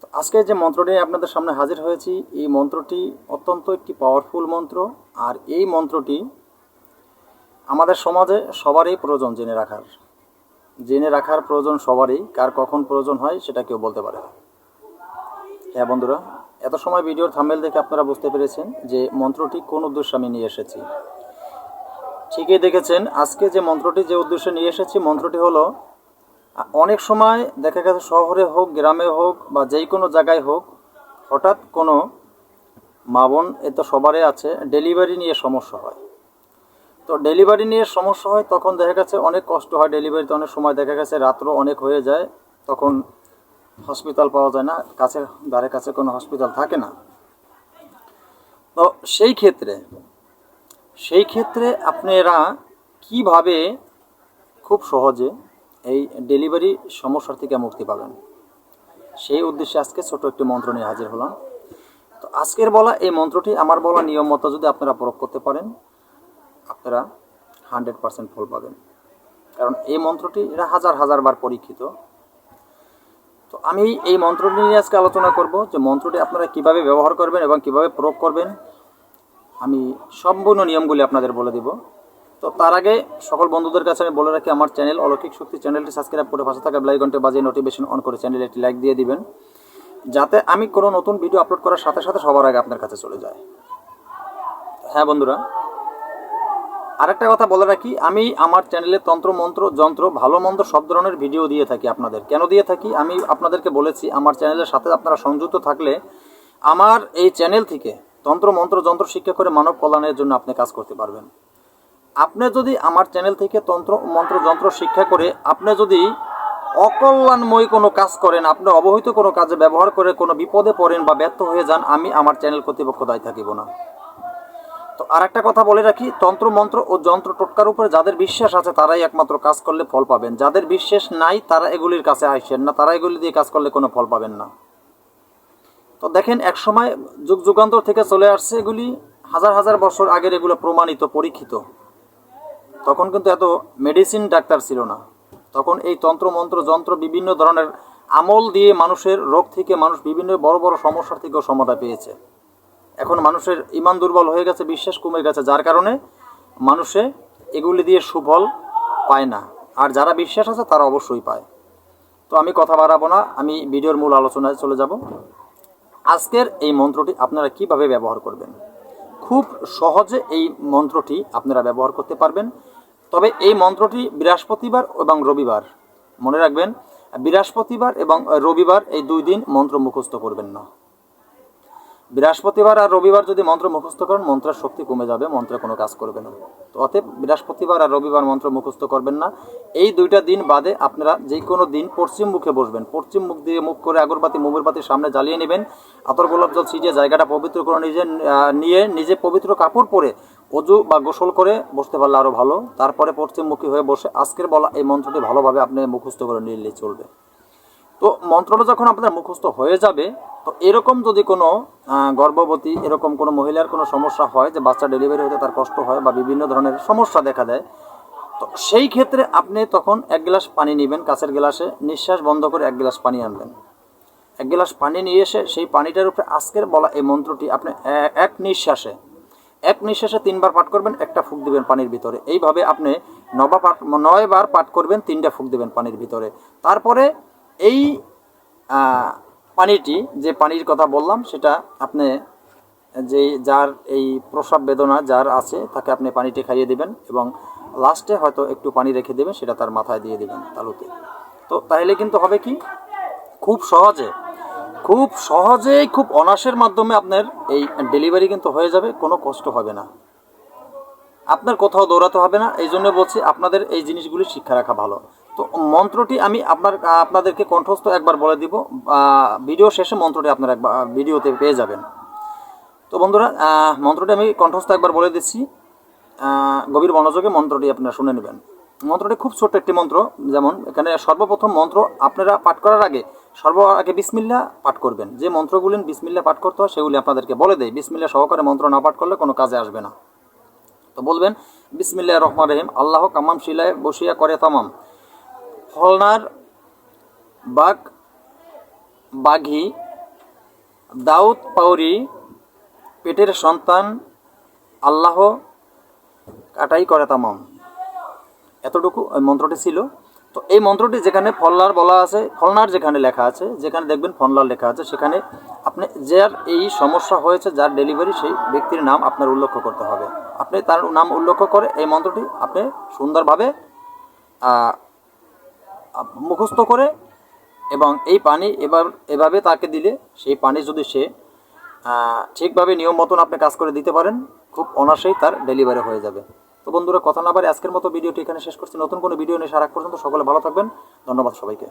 তো আজকে যে মন্ত্রটি আপনাদের সামনে হাজির হয়েছি, এই মন্ত্রটি অত্যন্ত একটি পাওয়ারফুল মন্ত্র, আর এই মন্ত্রটি আমাদের সমাজে সবারই প্রয়োজন জেনে রাখার। জেনে রাখার প্রয়োজন সবারই, কার কখন প্রয়োজন হয় সেটা কেউ বলতে পারে হ্যাঁ বন্ধুরা, এত সময় ভিডিওর থামেল দেখে আপনারা বুঝতে পেরেছেন যে মন্ত্রটি কোন উদ্দেশ্যে আমি নিয়ে এসেছি। ঠিকই দেখেছেন, আজকে যে মন্ত্রটি যে উদ্দেশ্যে নিয়ে এসেছি, মন্ত্রটি হলো অনেক সময় দেখা গেছে শহরে হোক, গ্রামে হোক বা যেই কোনো জায়গায় হোক, হঠাৎ কোনো মা বোন এ তো সবারই আছে, ডেলিভারি নিয়ে সমস্যা হয়। তো ডেলিভারি নিয়ে সমস্যা হয়, তখন দেখা গেছে অনেক কষ্ট হয় ডেলিভারিতে, অনেক সময় দেখা গেছে রাত্র অনেক হয়ে যায়, তখন হসপিটাল পাওয়া যায় না, কাছে, দ্বারের কাছে কোনো হসপিটাল থাকে না। তো সেই ক্ষেত্রে সেই ক্ষেত্রে আপনারা কীভাবে খুব সহজে এই ডেলিভারি সমস্যার থেকে মুক্তি পাবেন। সেই উদ্দেশ্যে আজকে ছোট একটি মন্ত্র নিয়ে হাজির হলাম। তো আজকের বলা এই মন্ত্রটি, আমার বলা নিয়ম মতো যদি আপনারা প্রয়োগ করতে পারেন, আপনারা হান্ড্রেড পার্সেন্ট ফল পাবেন। কারণ এই মন্ত্রটি এটা হাজার হাজার বার পরীক্ষিত। তো আমি এই মন্ত্রটি নিয়ে আজকে আলোচনা করব যে মন্ত্রটি আপনারা কীভাবে ব্যবহার করবেন এবং কীভাবে প্রয়োগ করবেন। আমি সম্পূর্ণ নিয়মগুলি আপনাদের বলে দিব। তো তার আগে সকল বন্ধুদের কাছে আমি বলে রাখি, আমার চ্যানেল অলৌকিক শক্তি চ্যানেলটি সাবস্ক্রাইব করে পাশে থাকা ঘন্টে বাজিয়ে নোটিফিকেশন অন করে চ্যানেলে একটি লাইক দিয়ে দিবেন, যাতে আমি কোনো নতুন ভিডিও আপলোড করার সাথে সাথে সবার আগে আপনার কাছে চলে যায়। হ্যাঁ বন্ধুরা, আরেকটা কথা বলে রাখি, আমি আমার চ্যানেলে তন্ত্র, মন্ত্র, যন্ত্র, ভালো, মন্দ সব ধরনের ভিডিও দিয়ে থাকি আপনাদের। কেন দিয়ে থাকি? আমি আপনাদেরকে বলেছি, আমার চ্যানেলের সাথে আপনারা সংযুক্ত থাকলে আমার এই চ্যানেল থেকে তন্ত্র, মন্ত্র, যন্ত্র শিক্ষা করে মানব কল্যাণের জন্য আপনি কাজ করতে পারবেন। আপনি যদি আমার চ্যানেল থেকে তন্ত্র, মন্ত্র, যন্ত্র শিক্ষা করে আপনি যদি অকল্যাণময় কোনো কাজ করেন, আপনি অবহিত কোনো কাজে ব্যবহার করে কোনো বিপদে পড়েন বা ব্যর্থ হয়ে যান, আমি আমার চ্যানেল কর্তৃপক্ষ দায়ী থাকিব না। তো আর একটা কথা বলে রাখি, তন্ত্র, মন্ত্র ও যন্ত্র টোটকার উপরে যাদের বিশ্বাস আছে, তারাই একমাত্র কাজ করলে ফল পাবেন। যাদের বিশ্বাস নাই, তারা এগুলির কাছে আসেন না, তারা এগুলি দিয়ে কাজ করলে কোনো ফল পাবেন না। তো দেখেন এক সময় যুগ, যুগান্তর থেকে চলে আসছে এগুলি, হাজার হাজার বছর আগের এগুলো প্রমাণিত, পরীক্ষিত। তখন কিন্তু এত মেডিসিন ডাক্তার ছিল না। তখন এই তন্ত্র, মন্ত্র, যন্ত্র বিভিন্ন ধরনের আমল দিয়ে মানুষের রোগ থেকে মানুষ বিভিন্ন বড় বড় সমস্যার থেকেও সমাধা পেয়েছে। এখন মানুষের ইমান দুর্বল হয়ে গেছে, বিশ্বাস কমে গেছে, যার কারণে মানুষে এগুলি দিয়ে সুফল পায় না। আর যারা বিশ্বাস আছে, তারা অবশ্যই পায়। তো আমি কথা বাড়াবো না, আমি ভিডিওর মূল আলোচনায় চলে যাব। আজকের এই মন্ত্রটি আপনারা কীভাবে ব্যবহার করবেন? খুব সহজে এই মন্ত্রটি আপনারা ব্যবহার করতে পারবেন। তবে এই মন্ত্রটি বৃহস্পতিবার এবং রবিবার। মনে রাখবেন, বৃহস্পতিবার এবং রবিবার এই দুই দিন মন্ত্র মুখস্থ করবেন না। বৃহস্পতিবার আর রবিবার যদি মন্ত্র মুখস্থ করেন, মন্ত্রের শক্তি কমে যাবে, মন্ত্রে কোনো কাজ করবে না। তো অতএব বৃহস্পতিবার আর রবিবার মন্ত্র মুখস্থ করবেন না। এই দুইটা দিন বাদে আপনারা যে কোনো দিন পশ্চিম মুখে বসবেন। পশ্চিম মুখ দিয়ে মুখ করে আগরবাতি, মোমবাতির সামনে জ্বালিয়ে নেবেন। আতর গোলাপ জল ছিটিয়ে জায়গাটা পবিত্র করে নিজে নিয়ে নিজে পবিত্র কাপড় পরে অজু বা গোসল করে বসতে পারলে আরও ভালো। তারপরে পশ্চিমমুখী হয়ে বসে আজকের বলা এই মন্ত্রটি ভালোভাবে আপনি মুখস্থ করে নিলেই চলবে। তো মন্ত্রটা যখন আপনার মুখস্থ হয়ে যাবে তো এরকম যদি কোনো গর্ভবতী এরকম কোনো মহিলার কোনো সমস্যা হয় যে বাচ্চা ডেলিভারি হতে তার কষ্ট হয় বা বিভিন্ন ধরনের সমস্যা দেখা দেয়, তো সেই ক্ষেত্রে আপনি তখন এক গ্লাস পানি নেবেন কাছের গ্লাসে নিঃশ্বাস বন্ধ করে এক গ্লাস পানি আনবেন। এক গ্লাস পানি নিয়ে এসে সেই পানিটার উপরে আজকের বলা এই মন্ত্রটি আপনি এক নিঃশ্বাসে এক নিঃশ্বাসে তিনবার পাঠ করবেন, একটা ফুক দিবেন পানির ভিতরে। এইভাবে আপনি নবা পাঠ, নয়বার পাঠ করবেন, তিনটা ফুক দিবেন পানির ভিতরে। তারপরে এই পানিটি, যে পানির কথা বললাম, সেটা আপনি যে যার এই প্রসাব বেদনা যার আছে, তাকে আপনি পানিটি খাইয়ে দিবেন এবং লাস্টে হয়তো একটু পানি রেখে দেবেন, সেটা তার মাথায় দিয়ে দিবেন তালুতে। তো তাহলে কিন্তু হবে কি? খুব সহজে, খুব সহজেই, খুব অনাসের মাধ্যমে আপনার এই ডেলিভারি কিন্তু হয়ে যাবে, কোনো কষ্ট হবে না। আপনার কোথাও দৌড়াতে হবে না এই জন্য বলছি আপনাদের এই জিনিসগুলি শিক্ষা রাখা ভালো। তো মন্ত্রটি আমি আপনার আপনাদেরকে কণ্ঠস্থ একবার বলে দিব। ভিডিও শেষে মন্ত্রটি আপনারা একবার ভিডিওতে পেয়ে যাবেন। তো বন্ধুরা মন্ত্রটি আমি কণ্ঠস্থ একবার বলে দিচ্ছি। গভীর মনোযোগে মন্ত্রটি আপনারা শুনে নেবেন। মন্ত্রটি খুব ছোট্ট একটি মন্ত্র, যেমন এখানে সর্বপ্রথম মন্ত্র আপনারা পাঠ করার আগে, সর্ব আগে বিসমিল্লা পাঠ করবেন। যে মন্ত্রগুলি বিসমিল্লা পাঠ করতে হয়, সেগুলি আপনাদেরকে বলে দেয় বিসমিল্লা সহকারে মন্ত্র না পাঠ করলে কোনো কাজে আসবে না। তো বলবেন বিসমিল্লাহ রহমান রহিম, আল্লাহ কামাম, শিলায় বসিয়া করে তামাম। ফলনার বাঘ বাঘি, দাউদ পাউরি, পেটের সন্তান, আল্লাহ কাটাই করে তামাম। এতটুকু ওই মন্ত্রটি ছিল। তো এই মন্ত্রটি যেখানে ফলনার বলা আছে, ফলনার যেখানে লেখা আছে, যেখানে দেখবেন ফলনার লেখা আছে, সেখানে আপনি যার এই সমস্যা হয়েছে, যার ডেলিভারি সেই ব্যক্তির নাম আপনার উল্লেখ করতে হবে। আপনি তার নাম উল্লেখ করে এই মন্ত্রটি আপনি সুন্দরভাবে মুখস্থ করে এবং এই পানি এবার এভাবে তাকে দিলে সেই পানি যদি সে ঠিকভাবে নিয়ম মতন আপনি কাজ করে দিতে পারেন, খুব অনাসেই তার ডেলিভারি হয়ে যাবে। তো বন্ধুরা, কথা না পারে আজকের মতো ভিডিওটি এখানে শেষ করছি। নতুন কোনো ভিডিও নিয়ে সারা পর্যন্ত সকলে ভালো থাকবেন। ধন্যবাদ সবাইকে।